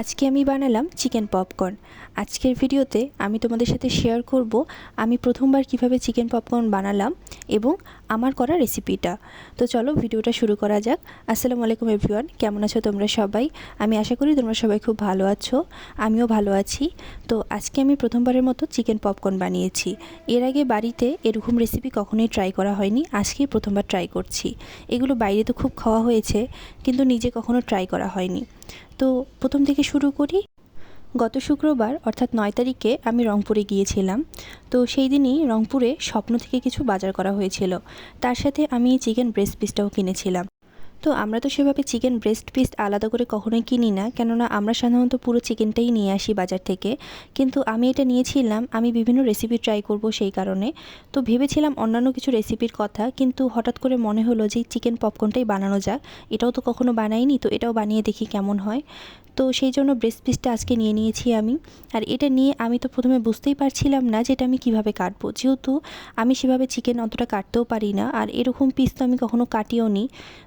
আজকে আমি বানালাম চিকেন পপকর্ন। আজকের ভিডিওতে আমি তোমাদের সাথে শেয়ার করব আমি প্রথমবার কীভাবে চিকেন পপকর্ন বানালাম এবং আমার করা রেসিপিটা তো চলো ভিডিওটা শুরু করা যাক। আসসালামু আলাইকুম এভরিওয়ান কেমন আছো তোমরা সবাই? আমি আশা করি তোমরা সবাই খুব ভালো আছো, আমিও ভালো আছি। তো আজকে আমি প্রথমবারের মতো চিকেন পপকর্ন বানিয়েছি। এর আগে বাড়িতে এরকম রেসিপি কখনোই ট্রাই করা হয়নি, আজকেই প্রথমবার ট্রাই করছি। এগুলো বাইরে তো খুব খাওয়া হয়েছে, কিন্তু নিজে কখনো ট্রাই করা হয়নি। তো প্রথম থেকে শুরু করি। গত শুক্রবার, অর্থাৎ নয় তারিখে, আমি রংপুরে গিয়েছিলাম। তো সেই দিনই রংপুরে স্বপ্ন থেকে কিছু বাজার করা হয়েছিল। তার সাথে আমি চিকেন ব্রেস্ট পিসটাও কিনেছিলাম। তো আমরা তো সেভাবে চিকেন ব্রেস্ট পিস আলাদা করে কখনোই কিনি না। কেননা আমরা সাধারণত পুরো চিকেনটাই নিয়ে আসি বাজার থেকে। কিন্তু আমি এটা নিয়েছিলাম, আমি বিভিন্ন রেসিপি ট্রাই করব সেই কারণে। তো ভেবেছিলাম অন্যান্য কিছু রেসিপির কথা, কিন্তু হঠাৎ করে মনে হলো যে চিকেন পপকর্নটাই বানানো যাক। এটাও তো কখনো বানাইনি, তো এটাও বানিয়ে দেখি কেমন হয়। তো সেই জন্য ব্রেস্ট পিসটা আজকে নিয়ে নিয়েছি আমি। আর এটা নিয়ে আমি তো প্রথমে বুঝতেই পারছিলাম না যে এটা আমি কীভাবে কাটবো। যেহেতু আমি সেভাবে চিকেন অতটা কাটতেও পারি না, আর এরকম পিস তো আমি কখনো কাটিও নি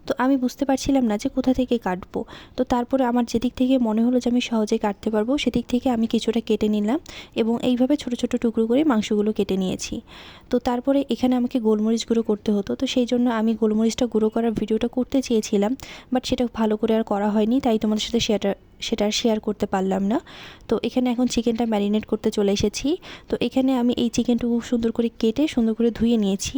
তো আমি বুঝতে পারছিলাম না যে কোথা থেকে কাটবো। তো তারপরে আমার যেদিক থেকে মনে হলো যে আমি সহজে কাটতে পারব, সেদিক থেকে আমি কিছুটা কেটে নিলাম এবং এইভাবে ছোট ছোট টুকরো করে মাংসগুলো কেটে নিয়েছি। তো তারপরে এখানে আমাকে গোলমরিচ গুঁড়ো করতে হতো। তো সেই জন্য আমি গোলমরিচটা গুঁড়ো করার ভিডিওটা করতে চেয়েছিলাম, বাট সেটা ভালো করে আর করা হয়নি, তাই তোমাদের সাথে সেটা সেটা শেয়ার করতে পারলাম না। তো এখানে এখন চিকেনটা ম্যারিনেট করতে চলে এসেছি। তো এখানে আমি এই চিকেনটুকু সুন্দর করে কেটে, সুন্দর করে ধুয়ে নিয়েছি।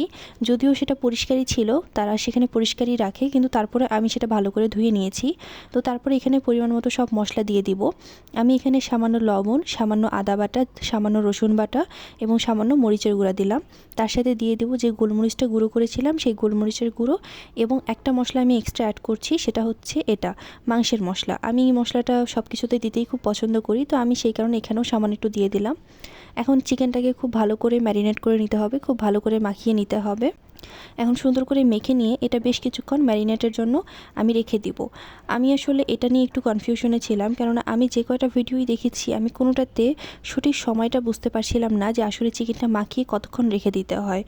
যদিও সেটা পরিষ্কারই ছিল, তারা সেখানে পরিষ্কারই রাখে, কিন্তু তারপরে আমি সেটা ভালো করে ধুয়ে নিয়েছি। তো তারপরে এখানে পরিমাণ মতো সব মশলা দিয়ে দিব। আমি এখানে সামান্য লবণ, সামান্য আদা বাটা, সামান্য রসুন বাটা এবং সামান্য মরিচের গুঁড়া দিলাম। তার সাথে দিয়ে দেবো যে গোলমরিচটা গুঁড়ো করেছিলাম, সেই গোলমরিচের গুঁড়ো এবং একটা মশলা আমি এক্সট্রা অ্যাড করছি, সেটা হচ্ছে এটা, মাংসের মশলা। আমি এই মশলাটা সব কিছুতে দিতেই খুব পছন্দ করি। তো আমি সেই কারণে এখানেও সামান্য একটু দিয়ে দিলাম। এখন চিকেনটাকে খুব ভালো করে ম্যারিনেট করে নিতে হবে, খুব ভালো করে মাখিয়ে নিতে হবে। এখন সুন্দর করে মেখে নিয়ে এটা বেশ কিছুক্ষণ ম্যারিনেটের জন্য আমি রেখে দিব। আমি আসলে এটা নিয়ে একটু কনফিউশনে ছিলাম, কেননা আমি যে কয়টা ভিডিওই দেখেছি, আমি কোনোটাতে সঠিক সময়টা বুঝতে পারছিলাম না যে আসলে চিকেনটা মাখিয়ে কতক্ষণ রেখে দিতে হয়।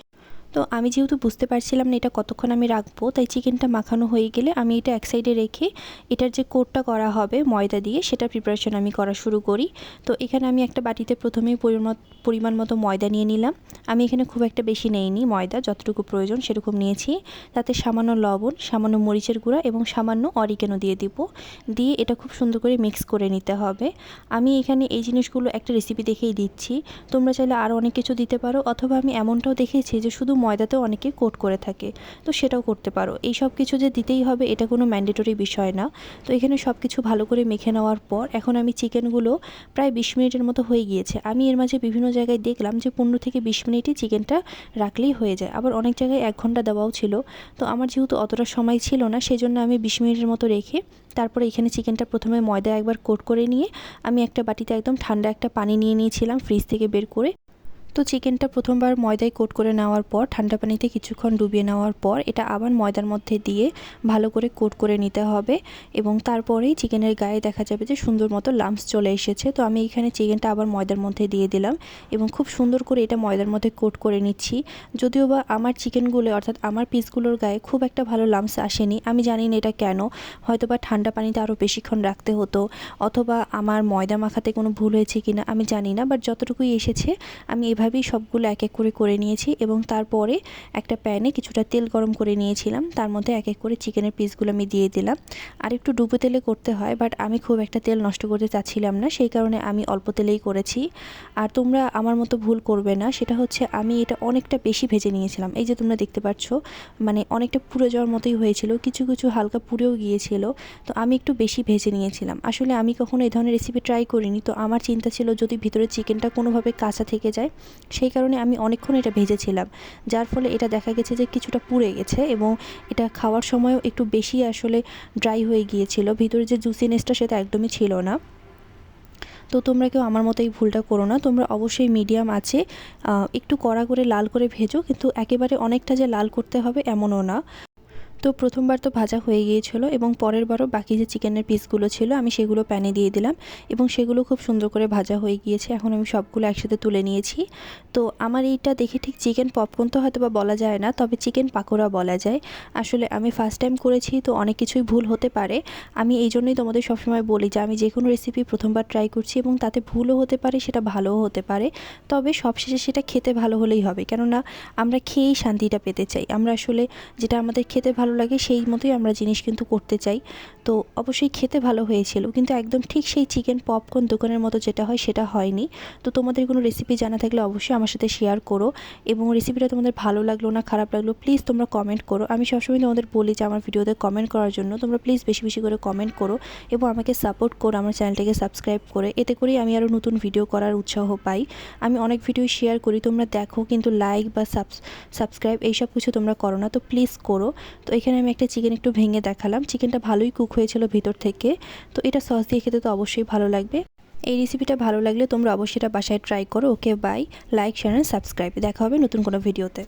তো আমি যেহেতু বুঝতে পারছিলাম না এটা কতক্ষণ আমি রাখব, তাই চিকেনটা মাখানো হয়ে গেলে আমি এটা এক সাইডে রেখে এটার যে কোটটা করা হবে ময়দা দিয়ে সেটা প্রিপারেশন আমি করা শুরু করি। তো এখানে আমি একটা বাটিতে প্রথমেই পরিমাণ মতো ময়দা নিয়ে নিলাম। আমি এখানে খুব একটা বেশি নেইনি ময়দা, যতটুকু প্রয়োজন সেরকম নিয়েছি। তাতে সামান্য লবণ, সামান্য মরিচের গুঁড়া এবং সামান্য অরিকেনো দিয়ে দিব। দিয়ে এটা খুব সুন্দর করে মিক্স করে নিতে হবে। আমি এখানে এই জিনিসগুলো একটা রেসিপি দেখেই দিচ্ছি। তোমরা চাইলে আরও অনেক কিছু দিতে পারো, অথবা আমি এমনটাও দেখেছি যে শুধু ময়দাতেও অনেকে কোট করে থাকে, তো সেটাও করতে পারো। এই সব কিছু যে দিতেই হবে, এটা কোনো ম্যান্ডেটরি বিষয় না। তো এখানে সব কিছু ভালো করে মেখে নেওয়ার পর, এখন আমি চিকেনগুলো প্রায় বিশ মিনিটের মতো হয়ে গিয়েছে। আমি এর মাঝে বিভিন্ন জায়গায় দেখলাম যে পনেরো থেকে বিশ মিনিটই চিকেনটা রাখলেই হয়ে যায়। আবার অনেক জায়গায় এক ঘণ্টা দেওয়াও ছিল। তো আমার যেহেতু অতটা সময় ছিল না সেই জন্য আমি বিশ মিনিটের মতো রেখে তারপরে এখানে চিকেনটা প্রথমে ময়দা একবার কোট করে নিয়ে, আমি একটা বাটিতে একদম ঠান্ডা একটা পানি নিয়ে নিয়েছিলাম, ফ্রিজ থেকে বের করে। তো চিকেনটা প্রথমবার ময়দায় কোট করে নেওয়ার পর, ঠান্ডা পানিতে কিছুক্ষণ ডুবিয়ে নেওয়ার পর, এটা আবার ময়দার মধ্যে দিয়ে ভালো করে কোট করে নিতে হবে এবং তারপরেই চিকেনের গায়ে দেখা যাবে যে সুন্দর মতো লাম্পস চলে এসেছে। তো আমি এখানে চিকেনটা আবার ময়দার মধ্যে দিয়ে দিলাম এবং খুব সুন্দর করে এটা ময়দার মধ্যে কোট করে নিচ্ছি। যদিও বা আমার চিকেনগুলো অর্থাৎ আমার পিসগুলোর গায়ে খুব একটা ভালো লাম্পস আসেনি, আমি জানি না এটা কেন, হয়তো বা ঠান্ডা পানিতে আরও বেশিক্ষণ রাখতে হতো অথবা আমার ময়দা মাখাতে কোনো ভুল হয়েছে কি না আমি জানি না বাট যতটুকুই এসেছে, আমি এভাবে এভাবেই সবগুলো এক এক করে করে নিয়েছি এবং তারপরে একটা প্যানে কিছুটা তেল গরম করে নিয়েছিলাম। তার মধ্যে এক এক করে চিকেনের পিসগুলো আমি দিয়ে দিলাম। আর একটু ডুবো তেলে করতে হয়, বাট আমি খুব একটা তেল নষ্ট করতে চাচ্ছিলাম না। সেই কারণে আমি অল্প তেলেই করেছি। আর তোমরা আমার মতো ভুল করবে না, সেটা হচ্ছে আমি এটা অনেকটা বেশি ভেজে নিয়েছিলাম। এই যে তোমরা দেখতে পাচ্ছ মানে অনেকটা পুড়ে যাওয়ার মতোই হয়েছিল, কিছু কিছু হালকা পুড়েও গিয়েছিল, তো আমি একটু বেশি ভেজে নিয়েছিলাম। আসলে আমি কখনো এই ধরনের রেসিপি ট্রাই করিনি, তো আমার চিন্তা ছিল যদি ভিতরে চিকেনটা কোনোভাবে কাঁচা থেকে যায় সেই কারণে আমি অনেকক্ষণ এটা ভেজেছিলাম, যার ফলে এটা দেখা গেছে যে কিছুটা পুড়ে গেছে এবং এটা খাওয়ার সময়ও একটু বেশি আসলে ড্রাই হয়ে গিয়েছিল। ভিতরে যে জুসিনেসটা সেটা একদমই ছিল না। তো তোমরা কেউ আমার মতো এই ভুলটা করো না। তোমরা অবশ্যই মিডিয়াম আছে একটু কড়া করে লাল করে ভেজো, কিন্তু একেবারে অনেকটা যে লাল করতে হবে এমনও না। তো প্রথমবার তো ভাজা হয়ে গিয়েছিল এবং পরের বারও বাকি যে চিকেনের পিসগুলো ছিল, আমি সেগুলো প্যানে দিয়ে দিলাম এবং সেগুলো খুব সুন্দর করে ভাজা হয়ে গিয়েছে। এখন আমি সবগুলো একসাথে তুলে নিয়েছি। তো আমার এইটা দেখে ঠিক চিকেন পপকর্ন তো হয়তো বা বলা যায় না, তবে চিকেন পাকোড়া বলা যায়। আসলে আমি ফার্স্ট টাইম করেছি, তো অনেক কিছুই ভুল হতে পারে। আমি এই জন্যই তোমাদের সবসময় বলি যে, আমি যে কোনো রেসিপি প্রথমবার ট্রাই করছি এবং তাতে ভুলও হতে পারে, সেটা ভালোও হতে পারে। তবে সবশেষে সেটা খেতে ভালো হলেই হবে। কেননা আমরা খেয়েই শান্তিটা পেতে চাই। আমরা আসলে যেটা আমাদের খেতে ভালো লাগে সেই মতোই আমরা জিনিস কিন্তু করতে চাই। তো অবশ্যই খেতে ভালো হয়েছিল। কিন্তু একদম ঠিক সেই চিকেন পপকর্ন দোকানের মতো যেটা হয় সেটা হয়নি। তো তোমাদের কোনো রেসিপি জানা থাকলে অবশ্যই আমার সাথে শেয়ার করো। এবং রেসিপিটা তোমাদের ভালো লাগল না খারাপ লাগল প্লিজ তোমরা কমেন্ট করো। আমি সবসময় তোমাদের বলি যে আমার ভিডিওতে কমেন্ট করার জন্য। তোমরা প্লিজ বেশি বেশি করে কমেন্ট করো এবং আমাকে সাপোর্ট করো, আমার চ্যানেলটাকে সাবস্ক্রাইব করে। এতে করেই আমি আরও নতুন ভিডিও করার উৎসাহ পাই। আমি অনেক ভিডিও শেয়ার করি। তোমরা দেখো, কিন্তু লাইক বা সাবস্ক্রাইব এইসব কিছু তোমরা করো না। তো প্লিজ করো। তো এখানে আমি একটা চিকেন একটু ভেঙে দেখালাম। চিকেনটা ভালোই কুক হয়েছিল ভিতর থেকে। তো এটা সস দিয়ে খেতে তো অবশ্যই ভালো লাগবে। এই রেসিপিটা ভালো লাগলে তোমরা অবশ্যই এটা বাসায় ট্রাই করো। Okay bye like share and subscribe দেখা হবে নতুন কোনো ভিডিওতে